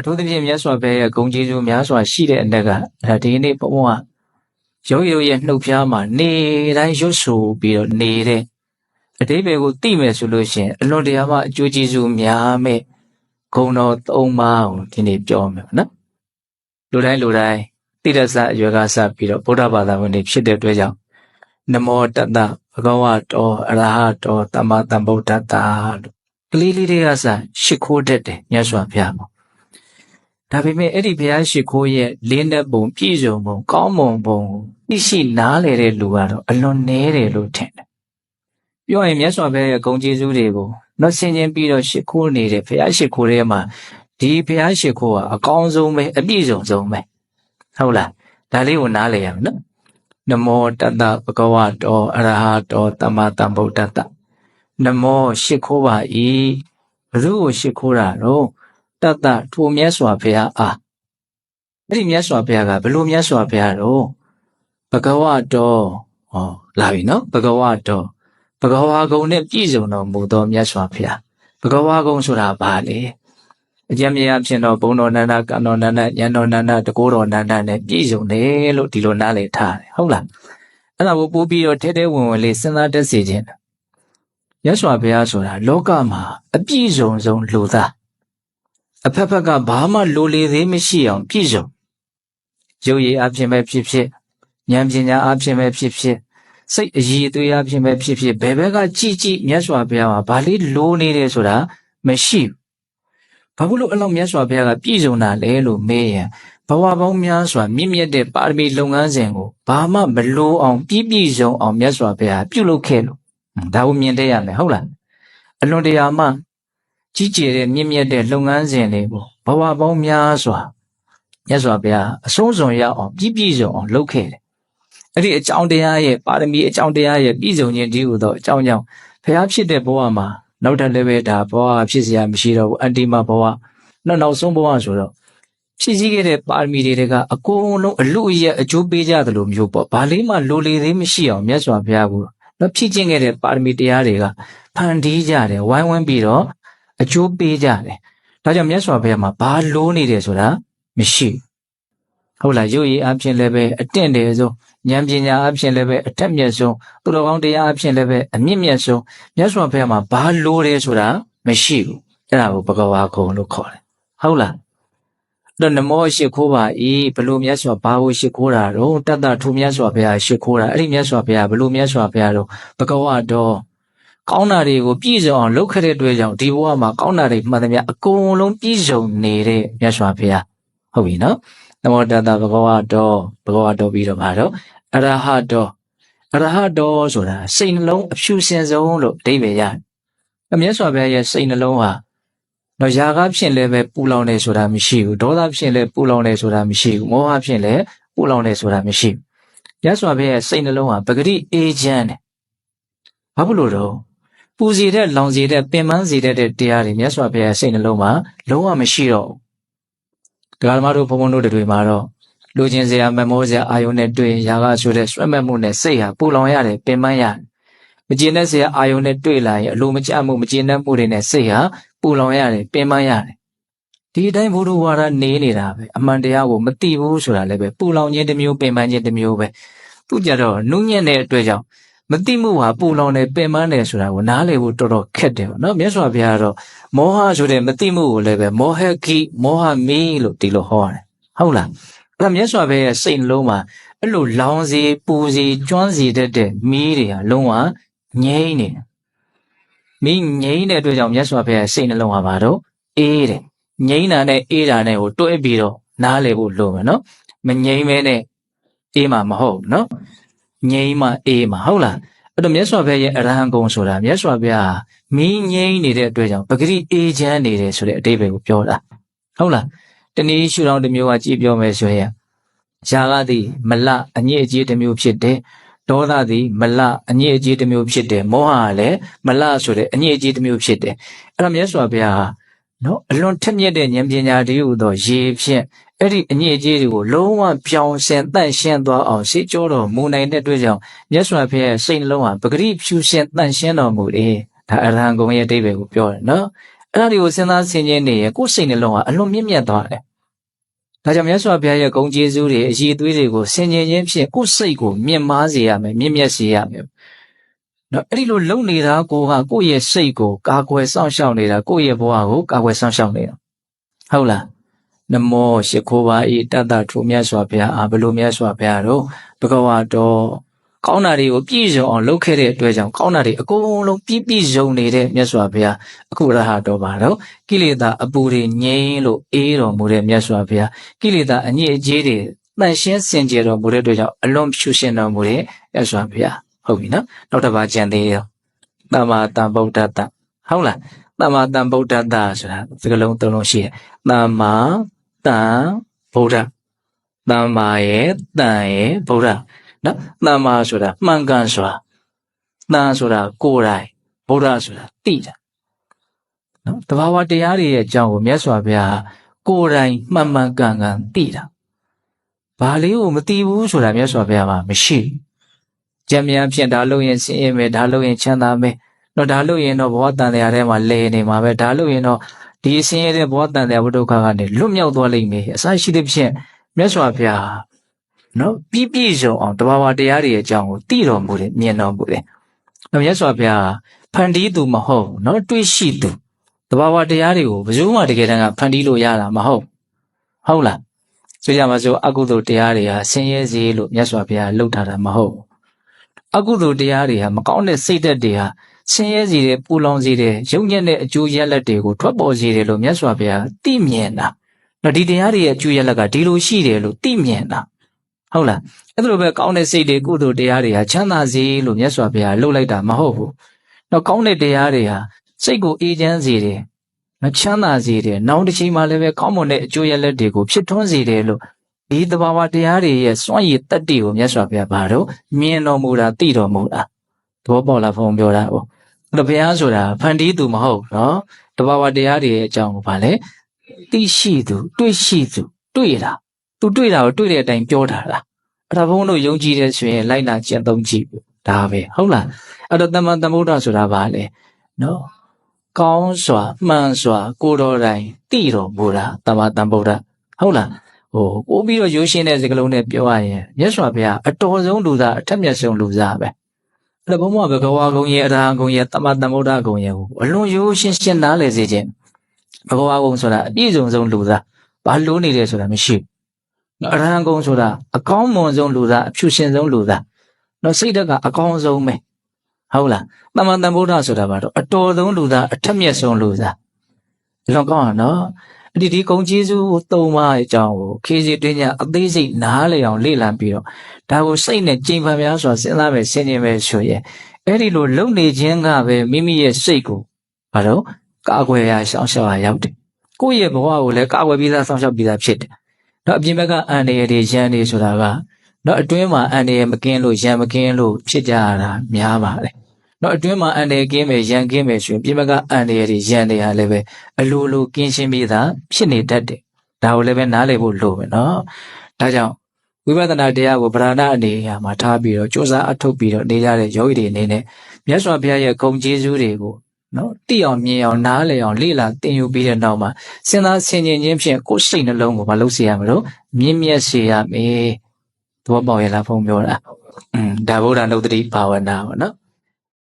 အထူးသဖြင့်မြတ်စွာဘုရားရဲ့ဂုဏ်ကျေးဇူးများစွာရှိတဲ့အ내ကအဲဒီနေ့ဘုံကရုပ်ရုပ်ရဲ့နှုတ်ဖျားမှာနေတိုင်းရွတ်ဆိုပြီးတော့နေတဲ့အတိပ္ပယ်ကိုသိမယ်ဆိုလို့ရှိရင်အလွန်တရာမှအကျိုးကျေးဇူးများမဲ့ဂုဏ်တော်သုံးပါးကိုဒီနေ့ပြောမယ်နော်လူတိုင်းလူတိုင်းတိရစ္ဆာအရွယ်ကစပြီးတော့ဗုဒ္ဓဘာသာဝင်တွေဖြစ်တဲ့အတွက်ကြောင့်နမောတတ္တဘဂဝတောအရဟတောသမ္မာသမ္ဗုဒ္ဓတ္တလို့ကလေးလေးတွေကစရှ िख ိုးတတ်တယ်မြတ်စွာဘုရားမှာ ဒါပေမဲ့အဲ့ဒီဘုရားရှိခိုးရဲ့လင်းတဲ့ပုံပြည့်စုံပုံကောင်းမွန်ပုံကိုသိရှိနားလည်တဲ့လူကတော့အလွန်နည်းတယ်လို့ထင်တယ်။ပြောရင်မြတ်စွာဘုရားရဲ့ဂုဏ်ကျေးဇူးတွေကိုနော်ဆင်ခြင်းပြီးတော့ရှိခိုးနေတဲ့ဘုရားရှိခိုးထဲမှာဒီဘုရားရှိခိုးကအကောင်းဆုံးပဲအပြည့်စုံဆုံးပဲဟုတ်လားဒါလေးကိုနားလည်ရအောင်နော်နမောတတ္တဘဂဝတောအရဟတောသမ္မာသမ္ဗုဒ္ဓတ္တနမောရှိခိုးပါ၏ဘုရုကိုရှိခိုးတာတော့ တတ္တထိုမြတ်စွာဘုရားအားအဲ့ဒီမြတ်စွာဘုရားကဘလို့မြတ်စွာဘုရားတော့ဘဂဝတောဟောလာပြီနော်ဘဂဝတောဘဂဝါကုံနဲ့ပြည့်စုံတော်မူသောမြတ်စွာဘုရားဘဂဝါကုံဆိုတာဘာလဲအကျဉ်းမြတ်ဖြစ်တော့ဘုံတော်နန္ဒကံတော်နန္ဒဉာဏ်တော်နန္ဒတကောတော်နန္ဒနဲ့ပြည့်စုံတယ်လို့ဒီလိုနားလည်ထားတယ်ဟုတ်လားအဲ့ဒါကိုပို့ပြီးတော့ထဲထဲဝင်ဝင်လေးစဉ်းစားတတ်စေခြင်းရသော်ဘုရားဆိုတာလောကမှာအပြည့်စုံဆုံးလူသား အဖက်ဖက်ကဘာမှလိုလေသေးမရှိအောင်ပြည့်စုံရုပ်ရည်အဖြစ်ပဲဖြစ်ဖြစ်ဉာဏ်ပညာအဖြစ်ပဲဖြစ်ဖြစ်စိတ်အည်အသွေးအဖြစ်ပဲဖြစ်ဖြစ်ဘယ်ဘက်ကကြည်ကြည်မြတ်စွာဘုရားမှာဘာလေးလိုနေတယ်ဆိုတာမရှိဘူးဘာဖြစ်လို့အဲ့လောက်မြတ်စွာဘုရားကပြည့်စုံတာလဲလို့မေးရင်ဘဝပေါင်းများစွာမြင့်မြတ်တဲ့ပါရမီလုပ်ငန်းစဉ်ကိုဘာမှမလိုအောင်ပြည့်ပြည့်စုံအောင်မြတ်စွာဘုရားပြုလုပ်ခဲ့လို့ဒါကိုမြင်တတ်ရမယ်ဟုတ်လားအလွန်တရာမှ ကြီးကျယ်တဲ့မြင့်မြတ်တဲ့လုပ်ငန်းစဉ်တွေကိုဘဝပေါင်းများစွာမြတ်စွာဘုရားအဆုံးစွန်ရအောင်ပြည့်ပြည့်စုံအောင်လုပ်ခဲ့တယ်အဲ့ဒီအကြောင်းတရားရဲ့ပါရမီအကြောင်းတရားရဲ့ပြည့်စုံခြင်းဒီဟုသောအကြောင်းကြောင့်ဘုရားဖြစ်တဲ့ဘဝမှာနောက်ထပ်လည်းပဲဒါဘဝဖြစ်เสียမရှိတော့ဘူးအတ္တိမဘဝနောက်နောက်ဆုံးဘဝဆိုတော့ဖြစ်စည်းခဲ့တဲ့ပါရမီတွေကအကုန်လုံးအလူအယက်အကျိုးပေးကြသလိုမျိုးပေါ့ဘာလေးမှလိုလေသေးမရှိအောင်မြတ်စွာဘုရားကတော့ဖြစ်ခြင်းခဲ့တဲ့ပါရမီတရားတွေကဖန်တီးကြတယ်ဝိုင်းဝန်းပြီးတော့ အကျိုးပေးကြတယ်ဒါကြောင့်မြတ်စွာဘုရားမှာဘာလိုနေတယ်ဆိုတာမရှိဟုတ်လားရုပ်ရည်အဖြစ်လည်းပဲအတင့်တယ်ဆုံးဉာဏ်ပညာအဖြစ်လည်းပဲအထက်မြတ်ဆုံးသူတော်ကောင်းတရားအဖြစ်လည်းပဲအမြင့်မြတ်ဆုံးမြတ်စွာဘုရားမှာဘာလိုတယ်ဆိုတာမရှိဘူးအဲ့ဒါကိုဘဂဝါကုံလို့ခေါ်တယ်ဟုတ်လားတော့နမောရှိခိုးပါဤဘလို့မြတ်စွာဘာကိုရှိခိုးတာတော့တတ္တထူမြတ်စွာဘုရားရှိခိုးတာအဲ့ဒီမြတ်စွာဘုရားဘလို့မြတ်စွာဘုရားတော့ဘဂဝါတော့ ကောင်းတာတွေကိုပြည့်စုံအောင်လုပ်ခဲ့တဲ့အတွက်ကြောင့်ဒီဘဝမှာကောင်းတာတွေမှန်သမျှအကုန်လုံးပြည့်စုံနေတဲ့မြတ်စွာဘုရားဟုတ်ပြီနော်နမောတတ္တဘဂဝါတော်ဘဂဝါတော်ပြီးတော့ပါတော့အရဟတော်အရဟတော်ဆိုတာစိတ်နှလုံးအဖြူစင်ဆုံးလို့အဓိပ္ပာယ်ရတယ်မြတ်စွာဘုရားရဲ့စိတ်နှလုံးဟာတော့ຢာကားဖြင့်လည်းပဲပူလောင်နေဆိုတာမရှိဘူးဒေါသဖြင့်လည်းပူလောင်နေဆိုတာမရှိဘူးမောဟဖြင့်လည်းပူလောင်နေဆိုတာမရှိဘူးမြတ်စွာဘုရားရဲ့စိတ်နှလုံးဟာပဂတိအေးချမ်းတယ်ဘာဖြစ်လို့တော့ ပူစီတဲ့လောင်စီတဲ့ပင်ပန်းစီတဲ့တရားတွေမြတ်စွာဘုရားစိတ်နှလုံးမှာလုံးဝမရှိတော့ဘူးဒကာဓမ္မတို့ဘုံဘုံတို့တွေမှာတော့လူချင်းစရာမမောစရာအာယုန်နဲ့တွေ့ရာကဆိုတဲ့ဆွဲမဲ့မှုနဲ့စိတ်ဟာပူလောင်ရတယ်ပင်ပန်းရတယ်မကျေနပ်စရာအာယုန်နဲ့တွေ့လာရင်အလိုမကျမှုမကျေနပ်မှုတွေနဲ့စိတ်ဟာပူလောင်ရတယ်ပင်ပန်းရတယ်ဒီအတိုင်းဘုဒ္ဓဝါဒနေနေတာပဲအမှန်တရားကိုမသိဘူးဆိုတာလည်းပဲပူလောင်ခြင်းတစ်မျိုးပင်ပန်းခြင်းတစ်မျိုးပဲသူကြတော့နုညံ့တဲ့အတွက်ကြောင့် မတိမှုဟာပူလောင်တယ်ပင်ပန်းတယ်ဆိုတာကိုနားလည်ဖို့တော်တော်ခက်တယ်ပေါ့နော်မြတ်စွာဘုရားကတော့မောဟဆိုတဲ့မတိမှုကိုလည်းပဲမောဟခိမောဟမီလို့ဒီလိုဟောတယ်ဟုတ်လားအဲ့ဒါမြတ်စွာဘုရားရဲ့စိတ်နှလုံးမှာအဲ့လိုလောင်စီပူစီကျွမ်းစီတတ်တဲ့မီးတွေဟာလုံးဝငြိမ့်နေတယ်မီးငြိမ့်တဲ့အတွက်ကြောင့်မြတ်စွာဘုရားစိတ်နှလုံးဟာဘာတော့အေးတယ်ငြိမ့်တာနဲ့အေးတာနဲ့ကိုတွဲပြီးတော့နားလည်ဖို့လိုမယ်နော်မငြိမ့်မဲနဲ့အေးမှာမဟုတ်နော် ငြိမ်းမှအေးမှဟုတ်လားအဲ့တော့မြတ်စွာဘုရားရဲ့အရဟံဂုံဆိုတာမြတ်စွာဘုရားမင်းငြိမ်းနေတဲ့အတွက်ကြောင့်ပဂရိအေးချမ်းနေတယ်ဆိုတဲ့အတိပ္ပယ်ကိုပြောတာဟုတ်လားတနည်းရှုထောင့်တစ်မျိုးကကြည့်ပြောမယ်ဆိုရင်ယာကသည်မလအညစ်အကြေးတစ်မျိုးဖြစ်တယ်ဒေါသသည်မလအညစ်အကြေးတစ်မျိုးဖြစ်တယ်မောဟကလည်းမလဆိုတဲ့အညစ်အကြေးတစ်မျိုးဖြစ်တယ်အဲ့တော့မြတ်စွာဘုရားဟာ နော်အလွန်ထက်မြက်တဲ့ဉာဏ်ပညာတည်းဟူသောရေဖြင့်အဲ့ဒီအညစ်အကြေးတွေကိုလုံးဝပြောင်းရှင်းတန့်ရှင်းသွားအောင်ရှေ့ကျောတော်မူနိုင်တဲ့အတွက်ကြောင့်မြတ်စွာဘုရားစိတ်နှလုံးဟာပဂရိဖြူရှင်တန့်ရှင်းတော်မူတယ်ဒါအရဟံဂုံရဲ့အတိပ္ပယ်ကိုပြောတယ်နော်အဲ့ဒါတွေကိုစဉ်းစားဆင်ခြင်နေရင်ကိုယ်စိတ်နှလုံးကအလွန်မြင့်မြတ်သွားတယ်ဒါကြောင့်မြတ်စွာဘုရားရဲ့ဂုဏ်ကျေးဇူးတွေအည်သွေးတွေကိုဆင်ခြင်ခြင်းဖြင့်ကိုယ်စိတ်ကိုမြင့်မားစေရမယ်မြင့်မြတ်စေရမယ် နော်အဲ့ဒီလိုလုံနေတာကိုကကိုယ့်ရဲ့စိတ်ကိုကာကွယ်စောင့်ရှောက်နေတာကိုယ့်ရဲ့ဘဝကိုကာကွယ်စောင့်ရှောက်နေတာဟုတ်လားနမောရှိခိုးပါဤတတ္တထုမြတ်စွာဘုရားအာဘလို့မြတ်စွာဘုရားတို့ဘဂဝါတော်ကောင်းတာတွေကိုပြည့်စုံအောင်လုပ်ခဲ့တဲ့အတွက်ကြောင့်ကောင်းတာတွေအကုန်လုံးပြည့်ပြည့်စုံနေတဲ့မြတ်စွာဘုရားအခုရဟတော်ပါတော့ကိလေသာအပူတွေငြိမ်းလို့အေးတော်မူတဲ့မြတ်စွာဘုရားကိလေသာအညစ်အကြေးတွေတန်ရှင်းစင်ကြယ်တော်မူတဲ့အတွက်ကြောင့်အလွန်ဖြူရှင်တော်မူတဲ့မြတ်စွာဘုရား ဟုတ်ပြီနော်နောက်တစ်ပါးကြံသေးရောသမ္မာသမ္ဗုဒ္ဓတ္တဟုတ်လားသမ္မာသမ္ဗုဒ္ဓတ္တဆိုတာစကားလုံးသုံးလုံးရှိတယ်သမ္မာတန်ဗုဒ္ဓသမ္မာရဲ့တန်ရဲ့ဗုဒ္ဓနော်သမ္မာဆိုတာမှန်ကန်စွာတန်ဆိုတာကိုယ်တိုင်ဗုဒ္ဓဆိုတာသိတာနော်တဘာဝတရားတွေရဲ့အကြောင်းကိုမြတ်စွာဘုရားကိုယ်တိုင်မှန်မှန်ကန်ကန်သိတာဘာလေးကိုမသိဘူးဆိုတာမြတ်စွာဘုရားမှာမရှိ ကြံမြန်ဖြင့်ဒါလို့ရင်ဆင်းရဲမယ်ဒါလို့ရင်ချမ်းသာမယ်တော့ဒါလို့ရင်တော့ဘဝတန်တရားထဲမှာလဲနေမှာပဲဒါလို့ရင်တော့ဒီဆင်းရဲတဲ့ဘဝတန်တရားဝိတုခကနေလွတ်မြောက်သွားလိမ့်မယ်အစရှိသဖြင့်မြတ်စွာဘုရားနော်ပြည့်ပြည့်စုံအောင်တဘာဝတရားတွေရဲ့အကြောင်းကိုသိတော်မူတယ်မြင်တော်မူတယ်။နော်မြတ်စွာဘုရားဖန်တီးသူမဟုတ်နော်တွေးရှိသူတဘာဝတရားတွေကိုဘယ်သူမှတကယ်တမ်းကဖန်တီးလို့ရတာမဟုတ်ဟုတ်လားဆိုကြမှာဆိုအကုသိုလ်တရားတွေဟာဆင်းရဲစေလို့မြတ်စွာဘုရားလှုပ်ထားတာမဟုတ် အကုသိုလ်တရားတွေဟာမကောင်းတဲ့စိတ်ဓာတ်တွေဟာဆင်းရဲစေတဲ့ပူလောင်စေတဲ့ယုံညံ့တဲ့အကျိုးရလဒ်တွေကိုထွက်ပေါ်စေတယ်လို့မြတ်စွာဘုရားသိမြင်တာနော်ဒီတရားတွေရဲ့အကျိုးရလဒ်ကဒီလိုရှိတယ်လို့သိမြင်တာဟုတ်လားအဲ့လိုပဲကောင်းတဲ့စိတ်တွေကုသိုလ်တရားတွေဟာချမ်းသာစေလို့မြတ်စွာဘုရားလှုပ်လိုက်တာမဟုတ်ဘူးနော်ကောင်းတဲ့တရားတွေဟာစိတ်ကိုအေးချမ်းစေတယ်မချမ်းသာစေတယ်နောက်တစ်ချိန်မှလည်းပဲကောင်းမွန်တဲ့အကျိုးရလဒ်တွေကိုဖြစ်ထွန်းစေတယ်လို့ ဒီတဘာဝတရားတွေရဲ့စွန့်ရည်တတ္တိကိုမြတ်စွာဘုရားဘာတော့မြင်တော်မူတာသိတော်မူတာသဘောပေါက်လားဘုံပြောတာဟုတ်အဲ့တော့ဘုရားဆိုတာဖန်တီးသူမဟုတ်နော်တဘာဝတရားတွေရဲ့အကြောင်းကိုဗာလဲသိရှိသူတွေ့ရှိသူတွေ့တာသူတွေ့တာကိုတွေ့တဲ့အတိုင်းပြောတာလားအဲ့ဒါဘုန်းတို့ယုံကြည်တဲ့ဆိုရင်လိုက်နာကျင့်သုံးကြည့်ဒါပဲဟုတ်လားအဲ့တော့တမန်တမုဒ္ဒဆိုတာဗာလဲနော်ကောင်းစွာမှန်စွာကိုတော်တိုင်သိတော်မူတာတမန်တမ္ဗုဒ္ဓဟုတ်လား ဟိုပို့ပြီးတော့ရိုးရှင်းတဲ့စကားလုံးနဲ့ပြောရရင်မြတ်စွာဘုရားအတော်ဆုံးလူသားအထက်မြတ်ဆုံးလူသားပဲအဲ့တော့ဘုံမဘဂဝါကုံရဲ့အရာကုံရဲ့တမတမ္ဗုဒ္ဓကုံရဲ့ကိုအလွန်ရိုးရှင်းရှင်းနားလည်စေခြင်းဘဂဝါကုံဆိုတာအပြည့်စုံဆုံးလူသားဘာလို့နေတယ်ဆိုတာမရှိဘူးအရဟံကုံဆိုတာအကောင်းမွန်ဆုံးလူသားအဖြူရှင်ဆုံးလူသားနော်စိတ်ဓာတ်ကအကောင်းဆုံးပဲဟုတ်လားတမန်တန်ဗုဒ္ဓဆိုတာဘာတော့အတော်ဆုံးလူသားအထက်မြတ်ဆုံးလူသားဒီလောက်ကောင်းอ่ะ နော်ဒီဒီကုံကျေးဇူးကိုသုံးပါးအကြောင်းကိုခေစီတွင်းညအသေးစိတ်နားလည်အောင်လေ့လာပြီးတော့ဒါကိုစိတ်နဲ့ကြင်ပန်များစွာစဉ်းစားမယ်ဆင်ခြင်မယ်ဆိုရင်အဲ့ဒီလိုလုံနေခြင်းကပဲမိမိရဲ့စိတ်ကိုဘာလို့ကာကွယ်ရရှောင်ရှောက်ရရောက်တယ်ကိုယ့်ရဲ့ဘဝကိုလည်းကာကွယ်ပြီးသားဆောင်ရှောက်ပြီးသားဖြစ်တယ်တော့အပြင်ဘက်ကအန္တရာယ်တွေရန်တွေဆိုတာကတော့အတွင်းမှာအန္တရာယ်မကင်းလို့ရန်မကင်းလို့ဖြစ်ကြရတာများပါတယ် တော့အတွင်းမှာအန္တရာယ်ကင်းမယ်ရန်ကင်းမယ်ဆိုရင်ပြင်ဘက်ကအန္တရာယ်တွေရန်တွေဟာလည်းပဲအလိုလိုကင်းရှင်းပြီးသားဖြစ်နေတတ်တယ်ဒါကိုလည်းပဲနားလည်ဖို့လိုပဲเนาะဒါကြောင့်ဝိပဿနာတရားကိုဗราဏအနေအရာမှာထားပြီးတော့စ조사အထုတ်ပြီးတော့နေကြတဲ့ယောဂီတွေအနေနဲ့မြတ်စွာဘုရားရဲ့ဂုဏ်ကျေးဇူးတွေကိုနော်သိအောင်မြင်အောင်နားလည်အောင်လေ့လာသင်ယူပြီးတဲ့နောက်မှာစဉ်းစားဆင်ခြင်ခြင်းဖြင့်ကိုယ်စိတ်နှလုံးကိုမလုပ်စေရမလို့မြင့်မြတ်စေရမယ်သဘောပေါက်ရလားဖုံပြောတာอืมဒါဗုဒ္ဓနုဒ္ဓတိဘာဝနာပေါ့နော်